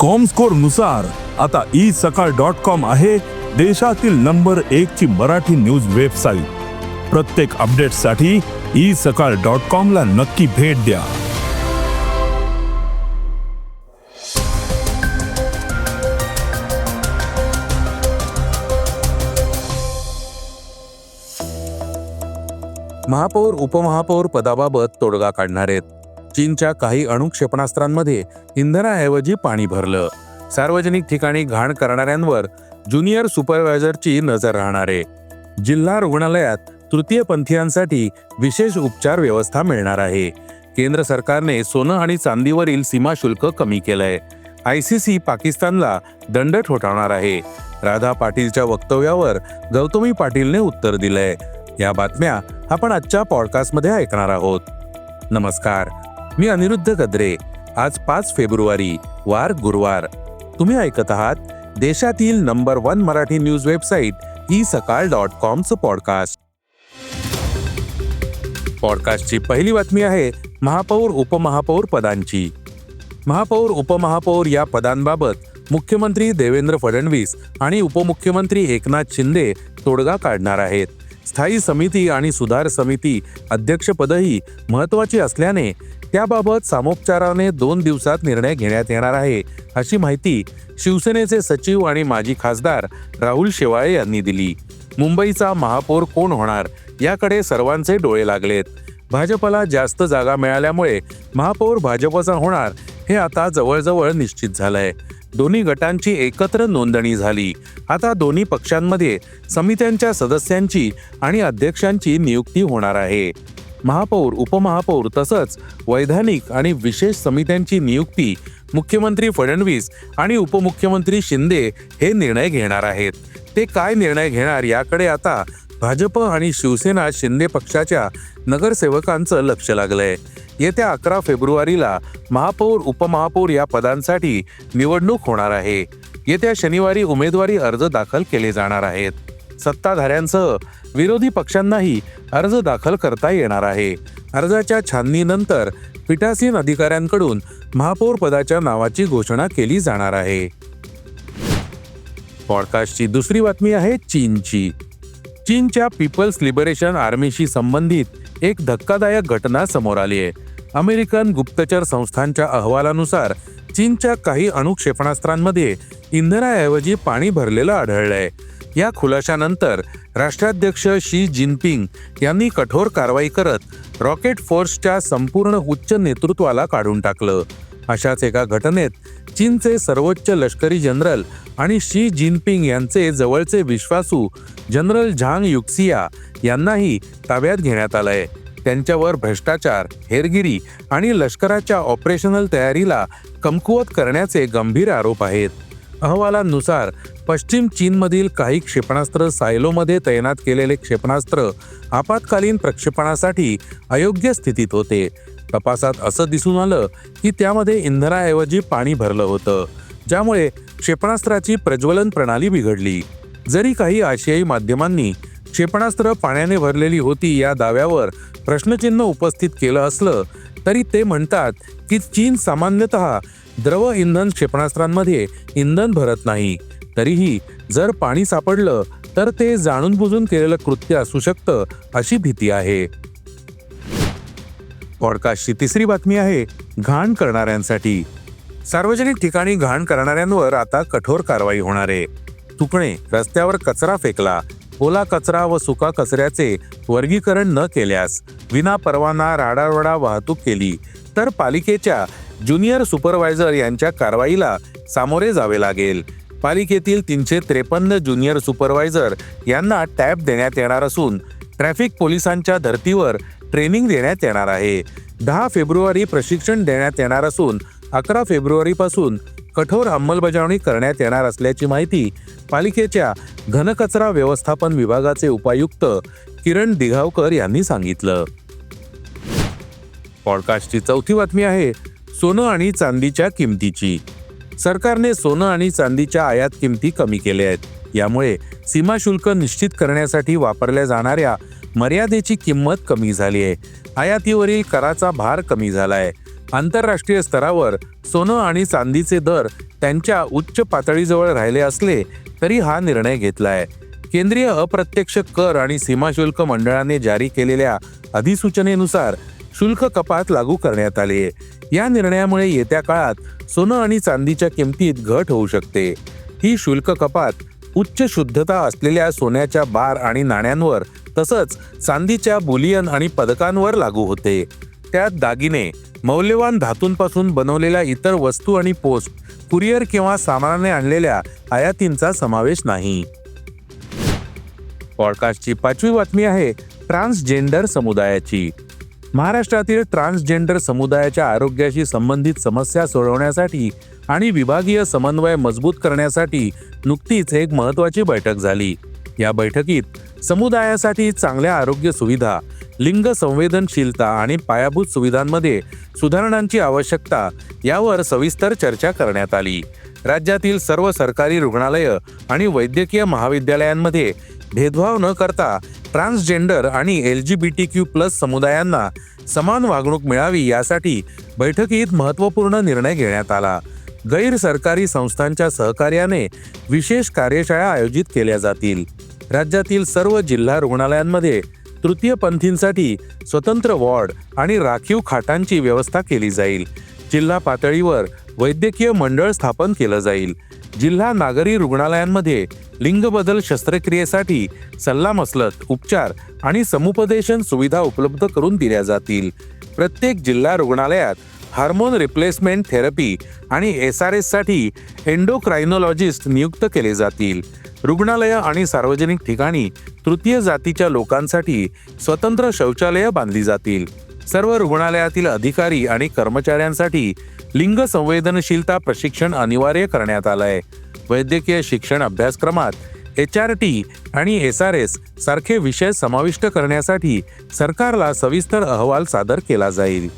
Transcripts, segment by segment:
कॉमस्कोरनुसार आता E Sakal dot com आहे देशातील नंबर एक ची मराठी न्यूज वेबसाईट प्रत्येक अपडेटसाठी ई सकाळ डॉट कॉम ला नक्की भेट द्या. महापौर उपमहापौर पदाबाबत तोडगा काढणार आहेत चीनच्या काही अणुक्षेपणास्त्रांमध्ये इंधनाऐवजी पाणी भरलं. सार्वजनिक ठिकाणी घाण करणाऱ्यांवर ज्युनियर सुपरवायझरची नजर राहणार. आहे जिल्हा रुग्णालयात तृतीयपंथीयांसाठी विशेष उपचार व्यवस्था मिळणार आहे. केंद्र सरकारने सोनं आणि चांदीवरील सीमा शुल्क कमी केलंय. आयसीसी पाकिस्तानला दंड ठोठावणार आहे. राधा पाटीलच्या वक्तव्यावर गौतमी पाटीलने उत्तर दिलंय. या बातम्या आपण आजच्या पॉडकास्टमध्ये ऐकणार आहोत. नमस्कार. मी अनिरुद्ध गद्रे आज पाच फेब्रुवारी वार गुरुवार. तुम्ही ऐकत आहात देशातील number one Marathi news website e Sakal dot कॉमचं podcast. पॉडकास्टची पहिली बातमी आहे महापौर उपमहापौर पदांची. महापौर उपमहापौर या पदांबाबत मुख्यमंत्री देवेंद्र फडणवीस आणि उपमुख्यमंत्री एकनाथ शिंदे तोडगा काढणार आहेत. स्थायी समिती आणि सुधार समिती अध्यक्षपदही महत्वाची असल्याने त्याबाबत सामोपचाराने दोन दिवसात निर्णय घेण्यात येणार आहे अशी माहिती शिवसेनेचे सचिव आणि माजी खासदार राहुल शेवाळे यांनी दिली. मुंबईचा महापौर कोण होणार याकडे सर्वांचे डोळे लागलेत. भाजपला जास्त जागा मिळाल्यामुळे महापौर भाजपचा होणार हे आता जवळजवळ निश्चित झालंय. दोन्ही गटांची एकत्र नोंदणी झाली. आता दोन्ही पक्षांमध्ये समित्यांच्या सदस्यांची आणि अध्यक्षांची नियुक्ती होणार आहे. महापौर उपमहापौर तसंच वैधानिक आणि विशेष समित्यांची नियुक्ती मुख्यमंत्री फडणवीस आणि उपमुख्यमंत्री शिंदे हे निर्णय घेणार आहेत. ते काय निर्णय घेणार याकडे आता भाजप आणि शिवसेना शिंदे पक्षाच्या नगरसेवकांचं लक्ष लागलंय. येत्या अकरा फेब्रुवारीला महापौर उपमहापौर या पदांसाठी निवडणूक होणार आहे. येत्या शनिवारी उमेदवारी अर्ज दाखल केले जाणार आहेत. सत्ताधाऱ्यांसह विरोधी पक्षांनाही अर्ज दाखल करता येणार आहे. अर्जाच्या छाननीनंतर पीठासीन अधिकाऱ्यांकडून महापौर पदाच्या नावाची घोषणा केली जाणार आहे. पॉडकास्टची दुसरी बातमी आहे चीनची. चीनच्या पीपल्स लिबरेशन आर्मीशी संबंधित एक धक्कादायक घटना समोर आली आहे. अमेरिकन गुप्तचर संस्थांच्या अहवालानुसार चीनच्या काही अणुक्षेपणास्त्रांमध्ये इंधनाऐवजी पाणी भरलेलं आढळलंय. या खुलाशानंतर राष्ट्राध्यक्ष शी जिनपिंग यांनी कठोर कारवाई करत रॉकेट फोर्सच्या संपूर्ण उच्च नेतृत्वाला काढून टाकलं. अशाच एका घटनेत चीनचे सर्वोच्च लष्करी जनरल आणि शी जिनपिंग यांचे जवळचे विश्वासू जनरल झांग युक्सिया यांनाही ताब्यात घेण्यात आलंय. त्यांच्यावर भ्रष्टाचार हेरगिरी आणि लष्कराच्या ऑपरेशनल तयारीला कमकुवत करण्याचे गंभीर आरोप आहेत. अहवालांनुसार पश्चिम चीनमधील काही क्षेपणास्त्र सायलोमध्ये तैनात केलेले क्षेपणास्त्र आपत्कालीन प्रक्षेपणासाठी अयोग्य स्थितीत होते. तपासात असं दिसून आलं की त्यामध्ये इंधनाऐवजी पाणी भरलं होतं. ज्यामुळे क्षेपणास्त्राची प्रज्वलन प्रणाली बिघडली. जरी काही आशियाई माध्यमांनी क्षेपणास्त्र पाण्याने भरलेली होती या दाव्यावर प्रश्नचिन्ह उपस्थित केलं असलं तरी ते म्हणतात की चीन सामान्यतः द्रव इंधन क्षेपणास्त्रांमध्ये इंधन भरत नाही. तरीही जर पाणी सापडलं तर ते जाणून बुजून केलेलं कृत्य असू शकतं अशी भीती आहे. पॉडकास्टची तिसरी बातमी आहे घाण करणाऱ्यांसाठी. सार्वजनिक ठिकाणी घाण करणाऱ्यांवर आता कठोर कारवाई होणार आहे. तुकणे रस्त्यावर कचरा फेकला ओला कचरा व सुका कचऱ्याचे वर्गीकरण न केल्यास विना परवाना राडारोडा वाहतूक केली तर पालिकेच्या ज्युनियर सुपरवायझर यांच्या कारवाईला सामोरे जावे लागेल. पालिकेतील तीनशे त्रेपन्न ज्युनियर सुपरवायझर यांना टॅब देण्यात येणार असून ट्रॅफिक पोलिसांच्या धर्तीवर ट्रेनिंग देण्यात येणार आहे. दहा फेब्रुवारी प्रशिक्षण देण्यात येणार असून अकरा फेब्रुवारीपासून कठोर अंमलबजावणी करण्यात येणार असल्याची माहिती पालिकेच्या घनकचरा व्यवस्थापन विभागाचे उपायुक्त किरण दिघावकर यांनी सांगितलं. पॉडकास्टची चौथी बातमी आहे सोनं आणि चांदीच्या किमतीची. सरकारने सोनं आणि चांदीच्या आयात किमती कमी केल्या आहेत. यामुळे सीमा शुल्क निश्चित करण्यासाठी वापरल्या जाणाऱ्या मर्यादेची किंमत कमी झाली आहे. आयातीवरील कराचा भार कमी झाला आहे आंतरराष्ट्रीय स्तरावर सोनं आणि चांदीचे दर त्यांच्या उच्च पातळीजवळ राहिले असले तरी हा निर्णय घेतलाय. केंद्रीय अप्रत्यक्ष कर आणि सीमाशुल्क मंडळाने जारी केलेल्या अधिसूचनेनुसार शुल्क कपात लागू करण्यात आली आहे. या निर्णयामुळे येत्या काळात सोनं आणि चांदीच्या किमतीत घट होऊ शकते. ही शुल्क कपात उच्च शुद्धता असलेल्या सोन्याच्या बार आणि नाण्यांवर तसंच चांदीच्या बुलियन आणि पदकांवर लागू होते. त्यात दागिने मौल्यवान धातूंपासून बनवलेल्या इतर वस्तू आणि पोस्ट कुरिअर किंवा सामानाने आणलेल्या आयातींचा समावेश नाही. पॉडकास्टची पाचवी बातमी आहे ट्रान्सजेंडर समुदायाची. महाराष्ट्रातील ट्रान्सजेंडर समुदायाच्या आरोग्याशी संबंधित समस्या सोडवण्यासाठी आणि विभागीय समन्वय मजबूत करण्यासाठी नुकतीच एक महत्त्वाची बैठक झाली. या बैठकीत समुदायासाठी चांगल्या आरोग्य सुविधा लिंग संवेदनशीलता आणि पायाभूत सुविधांमध्ये सुधारणांची आवश्यकता यावर सविस्तर चर्चा करण्यात आली. राज्यातील सर्व सरकारी रुग्णालयं आणि वैद्यकीय महाविद्यालयांमध्ये भेदभाव न करता ट्रान्सजेंडर आणि L G B T Q plus समुदायांना समान वागणूक मिळावी यासाठी बैठकीत महत्त्वपूर्ण निर्णय घेण्यात आला. गैर सरकारी संस्थांच्या सहकार्याने विशेष कार्यशाळा आयोजित केल्या जातील. राज्यातील सर्व जिल्हा रुग्णालयांमध्ये तृतीयपंथींसाठी स्वतंत्र वॉर्ड आणि राखीव खाटांची व्यवस्था केली जाईल. जिल्हा पातळीवर वैद्यकीय मंडळ स्थापन केलं जाईल. जिल्हा नागरी रुग्णालयांमध्ये लिंगबदल शस्त्रक्रियेसाठी सल्लामसलत उपचार आणि समुपदेशन सुविधा उपलब्ध करून दिल्या जातील. प्रत्येक जिल्हा रुग्णालयात हार्मोन रिप्लेसमेंट थेरपी आणि एस आर एससाठी एन्डोक्रायनॉलॉजिस्ट नियुक्त केले जातील. रुग्णालयं आणि सार्वजनिक ठिकाणी तृतीय जातीच्या लोकांसाठी स्वतंत्र शौचालयं बांधली जातील. सर्व रुग्णालयातील अधिकारी आणि कर्मचाऱ्यांसाठी लिंग संवेदनशीलता प्रशिक्षण अनिवार्य करण्यात आलंय. वैद्यकीय शिक्षण अभ्यासक्रमात एच आर टी आणि एस आर एस सारखे विषय समाविष्ट करण्यासाठी सरकारला सविस्तर अहवाल सादर केला जाईल.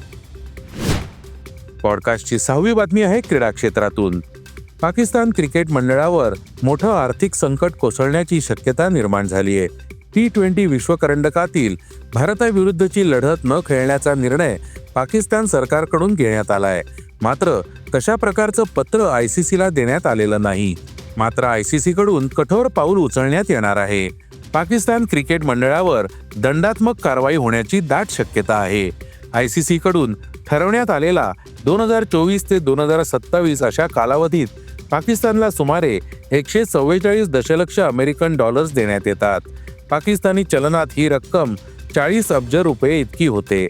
पॉडकास्टची सहावी बातमी आहे क्रीडा क्षेत्रातून. पाकिस्तान क्रिकेट मंडळावर मोठं आर्थिक संकट कोसळण्याची शक्यता निर्माण झाली आहे टी ट्वेंटी विश्वकरंडकातील भारताविरुद्धची लढत न खेळण्याचा निर्णय पाकिस्तान सरकारकडून घेण्यात आला आहे मात्र तशा प्रकारचं पत्र आय सी सीला देण्यात आलेलं नाही. मात्र आय सी सीकडून कठोर पाऊल उचलण्यात येणार आहे. पाकिस्तान क्रिकेट मंडळावर दंडात्मक कारवाई होण्याची दाट शक्यता आहे. आय सी सीकडून ठरवण्यात आलेला दोन हजार चोवीस ते दोन हजार सत्तावीस अशा कालावधीत पाकिस्तानला सुमारे एकशे चव्वेचाळीस दशलक्ष अमेरिकन डॉलर्स देण्यात येतात. पाकिस्तानी चलनात ही रक्कम चाळीस अब्ज रुपये इतकी होते.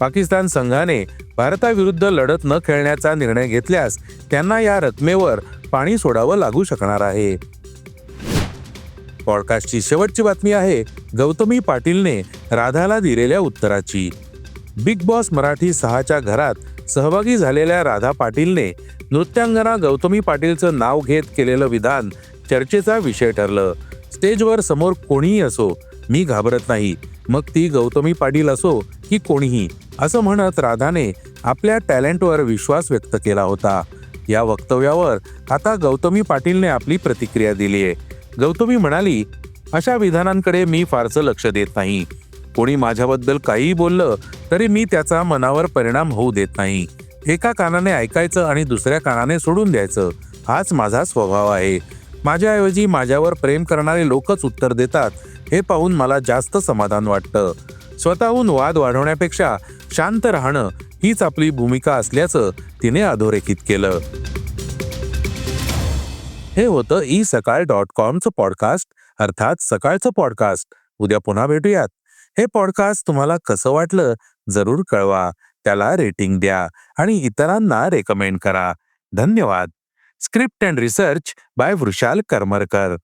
पाकिस्तान संघाने भारताविरुद्ध लढत न खेळण्याचा निर्णय घेतल्यास त्यांना या रकमेवर पाणी सोडावं लागू शकणार आहे. पॉडकास्टची शेवटची बातमी आहे गौतमी पाटीलने राधाला दिलेल्या उत्तराची. बिग बॉस मराठी सहाच्या घरात सहभागी झालेल्या राधा पाटीलने नृत्यांगना गौतमी पाटीलचं नाव घेत केलेलं विधान चर्चेचा विषय ठरलं. स्टेजवर समोर कोणीही असो मी घाबरत नाही. मग ती गौतमी पाटील असो की कोणीही. असं म्हणत राधाने आपल्या टॅलेंटवर विश्वास व्यक्त केला होता. या वक्तव्यावर आता गौतमी पाटीलने आपली प्रतिक्रिया दिली आहे. गौतमी म्हणाली अशा विधानांकडे मी फारसं लक्ष देत नाही. कोणी माझ्याबद्दल काहीही बोललं तरी मी त्याचा मनावर परिणाम होऊ देत नाही. एका कानाने ऐकायचं आणि दुसऱ्या कानाने सोडून द्यायचं हाच माझा स्वभाव आहे. माझ्याऐवजी माझ्यावर प्रेम करणारे लोकच उत्तर देतात हे पाहून मला जास्त समाधान वाटतं. स्वतःहून वाद वाढवण्यापेक्षा शांत राहणं हीच आपली भूमिका असल्याचं तिने अधोरेखित केलं. हे होतं ई सकाळ डॉट कॉमचं पॉडकास्ट अर्थात सकाळचं पॉडकास्ट. उद्या पुन्हा भेटूयात. हे पॉडकास्ट तुम्हाला कसं वाटलं जरूर कळवा. त्याला रेटिंग द्या आणि इतरांना रेकमेंड करा. धन्यवाद. Script and research by Vrushal Karmarkar.